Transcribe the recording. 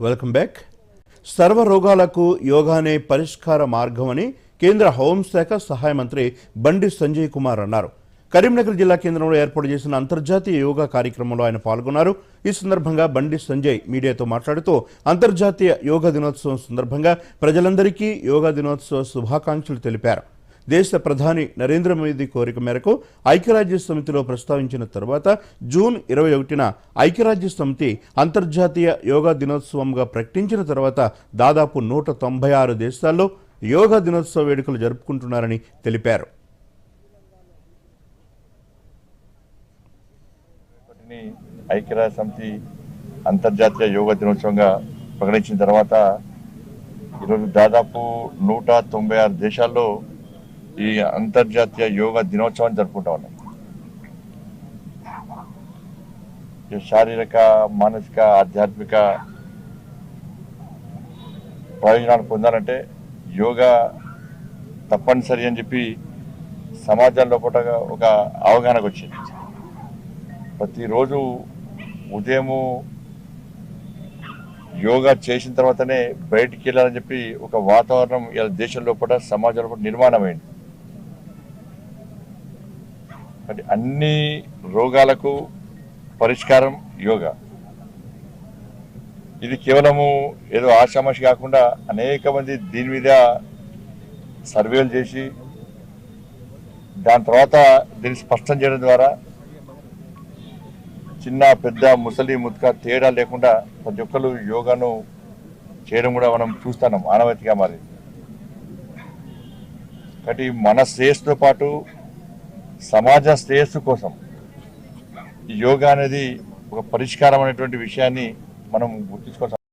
Welcome back సర్వ రోగాలకు యోగానే పరిష్కార మార్గమని కేంద్ర హోంశాఖ సహాయ మంత్రి బండి సంజయ్ కుమార్ అన్నారు. కరీంనగర్ జిల్లా కేంద్రంలో ఏర్పాటు చేసిన అంతర్జాతీయ యోగా కార్యక్రమంలో ఆయన పాల్గొన్నారు. ఈ సందర్భంగా బండి సంజయ్ మీడియాతో మాట్లాడుతూ అంతర్జాతీయ యోగా దినోత్సవం సందర్భంగా ప్రజలందరికీ యోగా దినోత్సవ శుభాకాంక్షలు తెలిపారు. దేశ ప్రధాని నరేంద్ర మోదీ కోరిక మేరకు ఐక్యరాజ్య సమితిలో ప్రస్తావించిన తర్వాత జూన్ ఇరవై ఒకటిన ఐక్యరాజ్య సమితి అంతర్జాతీయ యోగా దినోత్సవంగా ప్రకటించిన తర్వాత దాదాపు నూట తొంభై ఆరు దేశాల్లో యోగా దినోత్సవ వేడుకలు జరుపుకుంటున్నారని తెలిపారు. ఐక్యరాజ్య సమితి అంతర్జాతీయ యోగా దినోత్సవంగా ప్రకటించిన తర్వాత ఈరోజు దాదాపు నూట తొంభై ఆరు దేశాల్లో ఈ అంతర్జాతీయ యోగా దినోత్సవాన్ని జరుపుకుంటా ఉన్నాం. శారీరక మానసిక ఆధ్యాత్మిక ప్రయోజనాలు పొందాలంటే యోగా తప్పనిసరి అని చెప్పి సమాజంలో పూట ఒక అవగాహనకు వచ్చింది. ప్రతిరోజు ఉదయము యోగా చేసిన తర్వాతనే బయటికి వెళ్ళాలని చెప్పి ఒక వాతావరణం ఇలా దేశంలో పూట సమాజంలో పూట నిర్మాణమైంది. అంటే అన్ని రోగాలకు పరిష్కారం యోగా. ఇది కేవలము ఏదో ఆషామాషి కాకుండా అనేక మంది దీని మీద సర్వేలు చేసి దాని తర్వాత దీన్ని స్పష్టం చేయడం ద్వారా చిన్న పెద్ద ముసలి ముత్క తేడా లేకుండా ప్రతి ఒక్కరు యోగాను చేయడం కూడా మనం చూస్తున్నాం ఆనవాయితీగా మరి కాబట్టి మన శ్రేయస్సుతో పాటు సమాజ శ్రేయస్సు కోసం యోగా అనేది ఒక పరిష్కారం అనేటువంటి విషయాన్ని మనం గుర్తించుకోవచ్చు